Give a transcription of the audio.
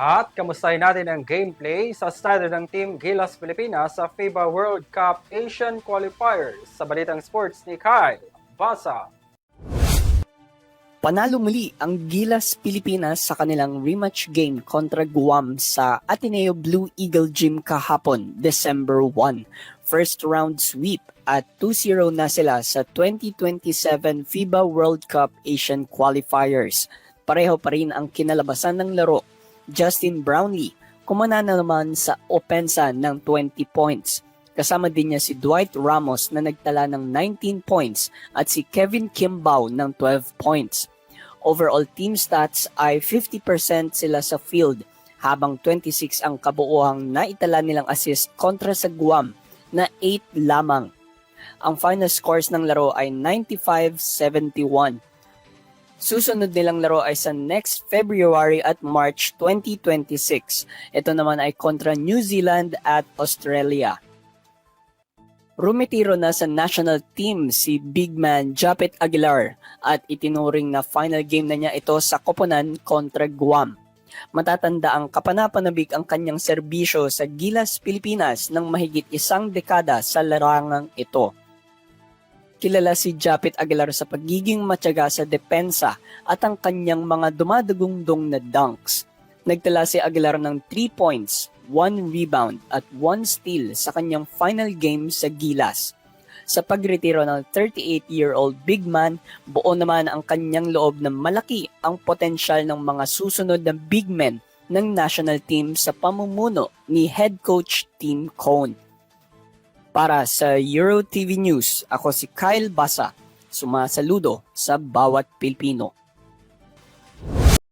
At kamustahin natin ang gameplay sa estado ng Team Gilas Pilipinas sa FIBA World Cup Asian Qualifiers sa Balitang Sports ni Kyle Basa. Panalo muli ang Gilas Pilipinas sa kanilang rematch game kontra Guam sa Ateneo Blue Eagle Gym kahapon, December 1. First round sweep at 2-0 na sila sa 2027 FIBA World Cup Asian Qualifiers. Pareho pa rin ang kinalabasan ng laro. Justin Brownlee kumana na naman sa opensa ng 20 points. Kasama din niya si Dwight Ramos na nagtala ng 19 points at si Kevin Kimbao ng 12 points. Overall team stats ay 50% sila sa field habang 26 ang kabuuhang naitala nilang assist kontra sa Guam na 8 lamang. Ang final scores ng laro ay 95-71. Susunod nilang laro ay sa next February at March 2026. Ito naman ay kontra New Zealand at Australia. Rumitiro na sa national team si big man Japet Aguilar at itinuring na final game na niya ito sa koponan kontra Guam. Matatanda ang kapanapanabik ang kanyang serbisyo sa Gilas Pilipinas ng mahigit isang dekada sa larangang ito. Kilala si Japet Aguilar sa pagiging matyaga sa depensa at ang kanyang mga dumadagungdong na dunks. Nagtala si Aguilar ng 3 points, 1 rebound at 1 steal sa kanyang final game sa Gilas. Sa pagretiro ng 38-year-old big man, buo naman ang kanyang loob na malaki ang potensyal ng mga susunod na big men ng national team sa pamumuno ni head coach Tim Cone. Para sa Euro TV News, ako si Kyle Basa, sumasaludo sa bawat Pilipino.